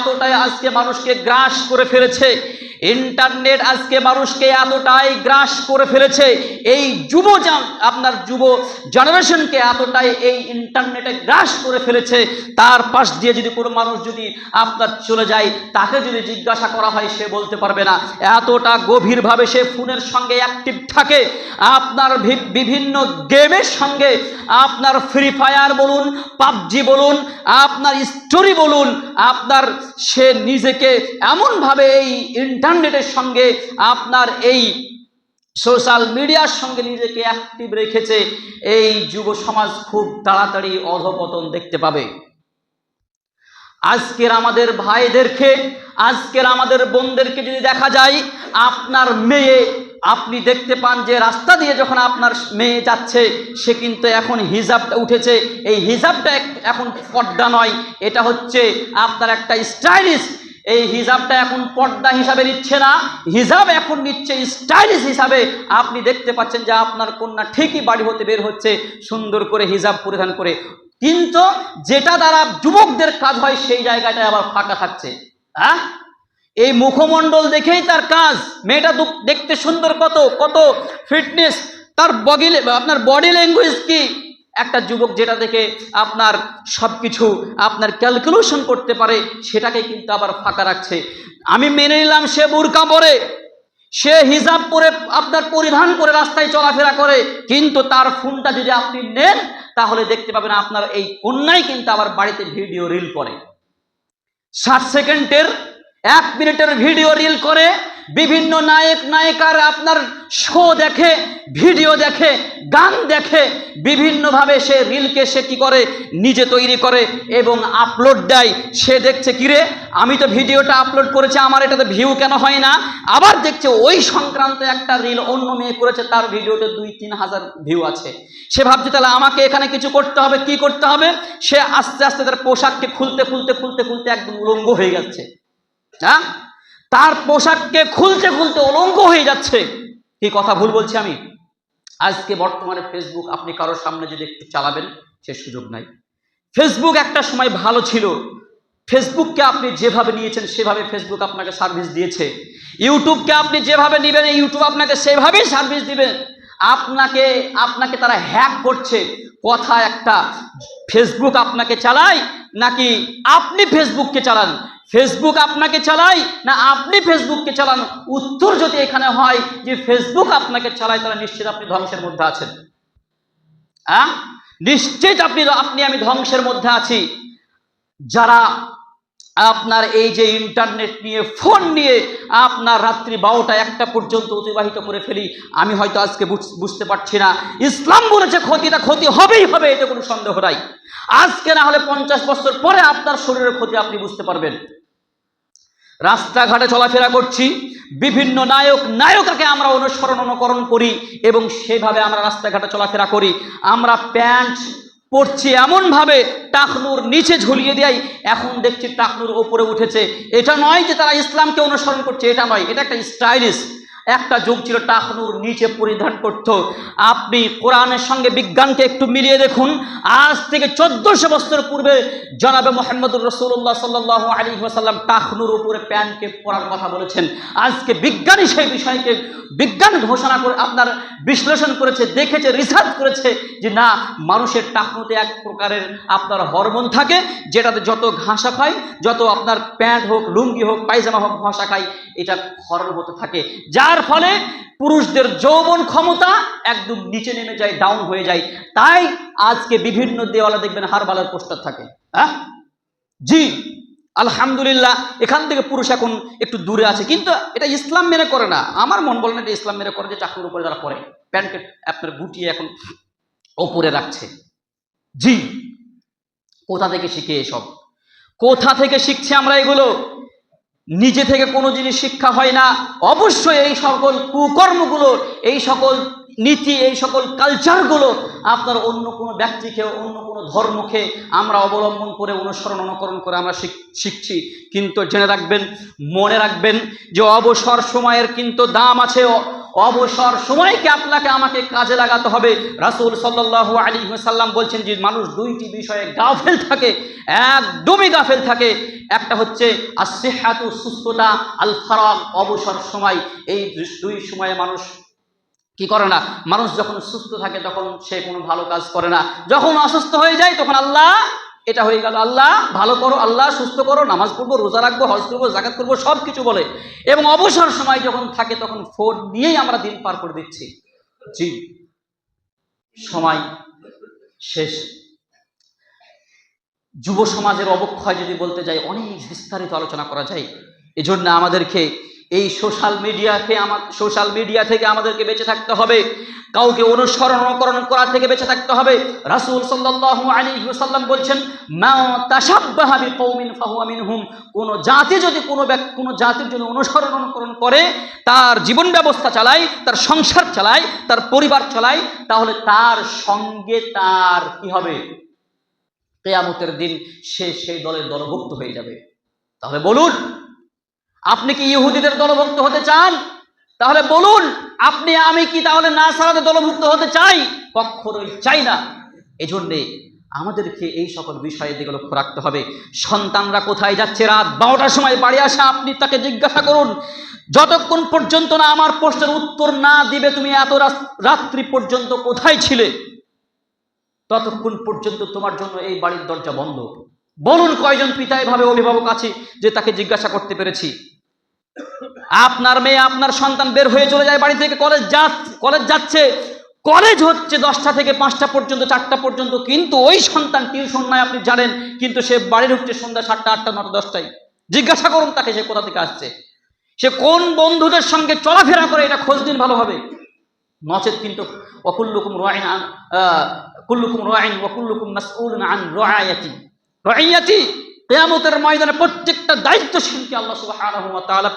এতটাই আজকে মানুষকে গ্রাস করে ফেলেছে। ইন্টারনেট আজকে মানুষকে এতটাই গ্রাস করে ফেলেছে। এই যুব আপনার যুব জেনারেশনকে এতটাই এই ইন্টারনেটে গ্রাস করে ফেলেছে। তার পাশ দিয়ে যদি কোনো মানুষ যদি আপনার চলে যায়, তাকে যদি জিজ্ঞাসা করা হয়, সে বলতে পারবে না। এতটা গভীরভাবে সে ফোনের সঙ্গে অ্যাক্টিভ থাকে। আপনার বিভিন্ন গেমের সঙ্গে আপনার ফ্রি ফায়ার বলুন, পাবজি বলুন, আপনার স্টোরি বলুন, আপনার সে নিজেকে এমনভাবে এই ইন্টারনেটের সঙ্গে আপনার এই সোশ্যাল মিডিয়ার সঙ্গে নিজেকে অ্যাক্টিভ রেখেছে, এই যুব সমাজ খুব তাড়াতাড়ি অধপতন দেখতে পাবে। আজকের আমাদের ভাইদেরকে, আজকের আমাদের বোনদেরকে যদি দেখা যায়, আপনার মেয়ে আপনি দেখতে পান যে রাস্তা দিয়ে যখন আপনার মেয়ে যাচ্ছে, সে কিন্তু এখন হিজাবটা উঠেছে। এই হিজাবটা এখন পর্দা নয়, এটা হচ্ছে আপনার একটা স্টাইলিশ। এই হিজাবটা এখন পর্দা হিসাবে নিচ্ছে না, হিজাব এখন নিচ্ছে স্টাইলিশ হিসাবে। আপনি দেখতে পাচ্ছেন যে আপনার কন্যা ঠিকই বাড়ি হতে বের হচ্ছে, সুন্দর করে হিজাব পরিধান করে। কিন্তু যেটা দ্বারা যুবকদের কাজ হয়, সেই জায়গাটায় আবার ফাঁকা থাকছে। হ্যাঁ? এই মুখমণ্ডল দেখেই তার কাজ। মেয়েটা দেখতে সুন্দর কত কত ফিটনেস তার বডি আপনার বডি ল্যাঙ্গুয়েজ কি? একটা যুবক যেটা দেখে আপনার সব কিছু আপনার ক্যালকুলেশন করতে পারে সেটাকে কিন্তু আবার ফাঁকা রাখছে। আমি মেনে নিলাম সে বুরকা পরে। সে হিজাব পরে আপনার পরিধান করে রাস্তায় চলাফেরা করে। কিন্তু তার ফোনটা যদি আপনি নেন, তাহলে দেখতে পাবেন আপনার এই কন্যাই কিন্তু আবার বাড়িতে ভিডিও রিল করে। ষাট সেকেন্ডের এক মিনিটের ভিডিও রিল করে বিভিন্ন নায়ক, নায়িকার আপনার শো দেখে ভিডিও দেখে, গান দেখে, বিভিন্নভাবে সে রিলকে সে কি করে? নিজে তৈরি করে এবং আপলোড দেয়। সে দেখছে কিরে আমি তো ভিডিওটা আপলোড করেছি, আমার এটাতে ভিউ কেন হয় না? আবার দেখছে ওই সংক্রান্ত একটা রিল অন্য মেয়ে করেছে, তার ভিডিওতে দুই, তিন হাজার ভিউ আছে। সে ভাবছে, তাহলে আমাকে এখানে কিছু করতে হবে, কি করতে হবে? সে আস্তে আস্তে তার পোশাককে খুলতে খুলতে খুলতে খুলতে একদম উলঙ্গ হয়ে যাচ্ছে। হ্যাঁ তার পোশাককে খুলতে খুলতে উলঙ্গ হয়ে যাচ্ছে। কি কথা ভুল বলছি আমি? আজকে বর্তমানে ফেসবুক আপনি কারোর সামনে যদি একটু চালাবেন, সে সুযোগ নাই। ফেসবুক একটা সময় ভালো ছিল। ফেসবুককে আপনি যেভাবে নিয়েছেন, সেভাবে ফেসবুক আপনাকে সার্ভিস দিয়েছে। ইউটিউবকে আপনি যেভাবে নেবেন ইউটিউব আপনাকে সেভাবেই সার্ভিস দিবেন আপনাকে আপনাকে তারা হ্যাক করছে। কথা একটা ফেসবুক আপনাকে চালায়, নাকি আপনি ফেসবুককে চালান? ফেসবুক আপনাকে চালায় না আপনি ফেসবুককে চালান? উত্তর যদি এখানে হয় যে ফেসবুক আপনাকে চালায়, তাহলে নিশ্চিত আপনি ধ্বংসের মধ্যে আছেন। হ্যাঁ? নিশ্চিত আপনি আপনি, আমি ধ্বংসের মধ্যে আছি। যারা আপনার এই যে ইন্টারনেট নিয়ে ফোন নিয়ে আপনার রাত্রি বারোটা একটা পর্যন্ত অতিবাহিত করে ফেলি, আমি হয়তো আজকে বুঝ- বুঝতে পারছি না। ইসলাম বলেছে ক্ষতিটা ক্ষতি হবেই হবে, এতে কোনো সন্দেহ নাই। আজকে না হলে পঞ্চাশ বছর পরে আপনার শরীরের ক্ষতি আপনি বুঝতে পারবেন। রাস্তাঘাটে চলাফেরা করছি, বিভিন্ন নায়ক, নায়িকাকে আমরা অনুসরণ, অনুকরণ করি এবং সেভাবে আমরা রাস্তাঘাটে চলাফেরা করি। আমরা প্যান্ট পড়ছি এমনভাবে, টাকনুর নিচে ঝুলিয়ে দেয় এখন দেখছি টাকনুর ওপরে উঠেছে। এটা নয় যে তারা ইসলামকে অনুসরণ করছে, এটা নয়, এটা একটা স্টাইলিশ। একটা যুগ ছিল টাকনুর নিচে পরিধান করত। আপনি কোরআনের সঙ্গে বিজ্ঞানকে একটু মিলিয়ে দেখুন। আজ থেকে চোদ্দশো বছর পূর্বে জনাবে মোহাম্মদুর রসুল্লাহ সাল্লাহ আলী ওয়াসাল্লাম টাকনুর উপরে প্যান্টকে পরার কথা বলেছেন। আজকে বিজ্ঞানী সেই বিষয়কে বিজ্ঞান ঘোষণা করে আপনার বিশ্লেষণ করেছে, দেখেছে রিসার্চ করেছে যে না, মানুষের টাকনুতে এক প্রকারের আপনার হরমোন থাকে, যেটাতে যত ঘাসা খায়, যত আপনার প্যান্ট হোক, লুঙ্গি হোক, পায়জামা হোক, ঘষা খায়, এটা হরণ হতে থাকে। যার ফলে পুরুষদের যৌবন ক্ষমতা একদম নিচে নেমে যায় ডাউন হয়ে যায়। তাই আজকে বিভিন্ন দেওয়ালে দেখবেন হারবালার পোস্টার থাকে। হ্যাঁ? জি, আলহামদুলিল্লাহ, এখান থেকে পুরুষ এখন একটু দূরে আছে। কিন্তু এটা ইসলাম মেনে করে না। আমার মন বলে না এটা ইসলাম মেনে করে যে চাকরির উপরে যারা করে প্যান্টকে আপনার গুটিয়ে এখন ওপরে রাখছে। জি, কোথা থেকে শিখে এসব? কোথা থেকে শিখছে আমরা এগুলো? নিজে থেকে কোনো জিনিস শিক্ষা হয় না। অবশ্যই এই সকল কুকর্মগুলো, এই সকল নীতি, এই সকল কালচারগুলো আপনার অন্য কোনো ব্যক্তিকে, অন্য কোনো ধর্মকে আমরা অবলম্বন করে অনুসরণ অনুকরণ করে আমরা শিখ- শিখছি। কিন্তু জেনে রাখবেন, মনে রাখবেন যে অবসর সময়ের কিন্তু দাম আছে অবসর সময়কে আপনাকে আমাকে কাজে লাগাতে হবে। রাসূল সাল্লাল্লাহু আলাইহি সাল্লাম বলছেন যে মানুষ দুইটি বিষয়ে গাফেল থাকে, একদমই গাফেল থাকে। একটা হচ্ছে আসিহাতু সুস্থতা আল ফারাক অবসর সময়। এই দুই সময়ে মানুষ কি করে না? মানুষ যখন সুস্থ থাকে তখন সে কোনো ভালো কাজ করে না। যখন অসুস্থ হয়ে যায় তখন আল্লাহ এটা হয়ে গেল আল্লাহ, ভালো করো আল্লাহ, সুস্থ করো, নামাজ পড়ব, রোজা রাখব, হজ করব জাকাত করব সব কিছু বলে। এবং অবসর সময় যখন থাকে তখন ফোন নিয়েই আমরা দিন পার করে দিচ্ছি। জি, সময় শেষ। যুব সমাজের অবক্ষয় যদি বলতে যাই, অনেক বিস্তারিত আলোচনা করা যায়। এজন্য আমাদেরকে এই সোশ্যাল মিডিয়াকে আমার সোশ্যাল মিডিয়া থেকে আমাদেরকে বেঁচে থাকতে হবে। কাউকে অনুসরণ অনুকরণ করা থেকে বেঁচে থাকতে হবে। রাসূল সাল্লাল্লাহু আলাইহি ওয়াসাল্লাম বলছেন, মা তাশাব্বাহা বিকৌমিন ফাহুয়া মিনহুম। কোন জাতি যদি কোনো ব্যক্তি কোনো জাতির যদি অনুসরণ অনুকরণ করে, তার জীবন ব্যবস্থা চালায়, তার সংসার চালায়, তার পরিবার চালায়, তাহলে তার সঙ্গে তার কি হবে? কেয়ামতের দিন সে সেই দলের দলভুক্ত হয়ে যাবে। তাহলে বলুন আপনি কি ইহুদিদের দলভুক্ত হতে চান? তাহলে বলুন, আপনি, আমি কি তাহলে নাসারাদের দলভুক্ত হতে চাই? কখনোই চাই না। এজন্যে আমাদেরকে এই সকল বিষয়ের দিকে লক্ষ্য রাখতে হবে। সন্তানরা কোথায় যাচ্ছে রাত বারোটার সময় বাড়ি আসা, আপনি তাকে জিজ্ঞাসা করুন, যতক্ষণ পর্যন্ত না আমার প্রশ্নের উত্তর না দিবে, তুমি এত রাত- রাত্রি পর্যন্ত কোথায় ছিলে? ততক্ষণ পর্যন্ত তোমার জন্য এই বাড়ির দরজা বন্ধ। বলুন কয়জন পিতা এভাবে অভিভাবক আছে যে তাকে জিজ্ঞাসা করতে পেরেছি? আপনার মেয়ে আপনার সন্তান বের হয়ে চলে যায় বাড়ি থেকে কলেজ যা কলেজ যাচ্ছে। কলেজ হচ্ছে দশটা থেকে পাঁচটা পর্যন্ত চারটা পর্যন্ত কিন্তু ওই সন্তান টিউশন নাই আপনি জানেন কিন্তু সে বাড়ি ঢুকছে সন্ধ্যা সাতটা আটটা নটা দশটায়। জিজ্ঞাসা করুন তাকে সে কোথা থেকে আসছে। সে কোন বন্ধুদের সঙ্গে চলাফেরা করে এটা খোঁজ দিন ভালোভাবে নচেত কিন্তু আন আহ, কুল্লুকুম রাইন ওকুল্লুকুম মাসউলুন আন রায়াতি রায়াতি কিয়ামতের ময়দানে প্রত্যেকটা দায়িত্বশীলকে আল্লাহ তাআলা